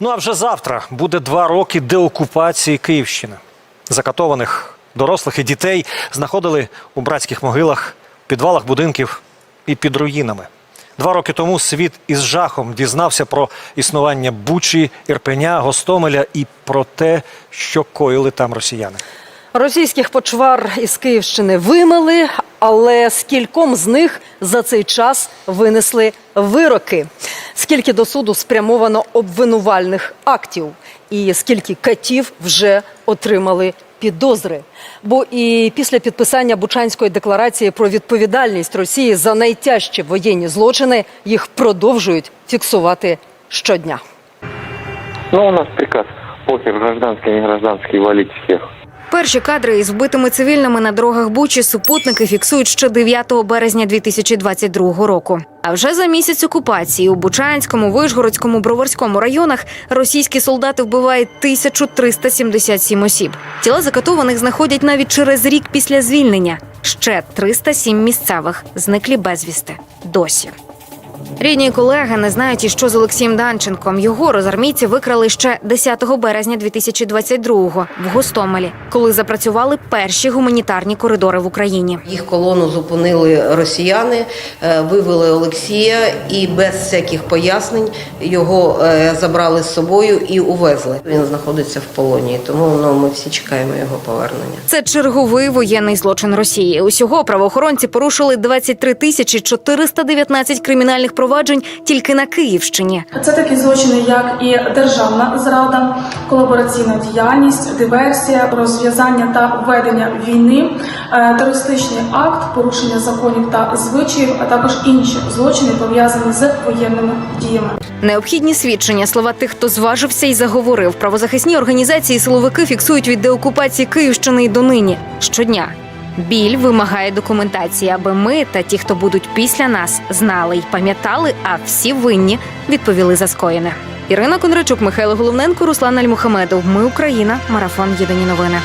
Ну а вже завтра буде два роки деокупації Київщини. Закатованих дорослих і дітей знаходили у братських могилах, підвалах будинків і під руїнами. Два роки тому світ із жахом дізнався про існування Бучі, Ірпеня, Гостомеля і про те, що коїли там росіяни. Російських почвар із Київщини вимили, але скільком з них за цей час винесли вироки. Скільки до суду спрямовано обвинувальних актів, і скільки катів вже отримали підозри. Бо і після підписання Бучанської декларації про відповідальність Росії за найтяжчі воєнні злочини їх продовжують фіксувати щодня. Ну, у нас приказ похер, гражданский, не гражданский, валить всех. Перші кадри із вбитими цивільними на дорогах Бучі супутники фіксують ще 9 березня 2022 року. А вже за місяць окупації у Бучанському, Вишгородському, Броварському районах російські солдати вбивають 1377 осіб. Тіла закатованих знаходять навіть через рік після звільнення. Ще 307 місцевих зниклі безвісти. Досі. Рідні і колеги не знають, і що з Олексієм Данченком. Його розармійці викрали ще 10 березня 2022-го в Гостомелі, коли запрацювали перші гуманітарні коридори в Україні. Їх колону зупинили росіяни, е, вивели Олексія і без всяких пояснень його е, забрали з собою і увезли. Він знаходиться в полоні, тому ну, ми всі чекаємо його повернення. Це черговий воєнний злочин Росії. Усього правоохоронці порушили 23 тисячі 419 кримінальних проваджень тільки на Київщині. Це такі злочини, як і державна зрада, колабораційна діяльність, диверсія, розв'язання та ведення війни, е, терористичний акт, порушення законів та звичаїв, а також інші злочини пов'язані з воєнними діями. Необхідні свідчення, слова тих, хто зважився і заговорив. Правозахисні організації силовики фіксують від деокупації Київщини і донині щодня. Біль вимагає документації, аби ми та ті, хто будуть після нас, знали й пам'ятали, а всі винні відповіли за скоєне. Ірина Кондрачук, Михайло Головненко, Руслан Альмухамедов. Ми Україна. Марафон Єдині новини.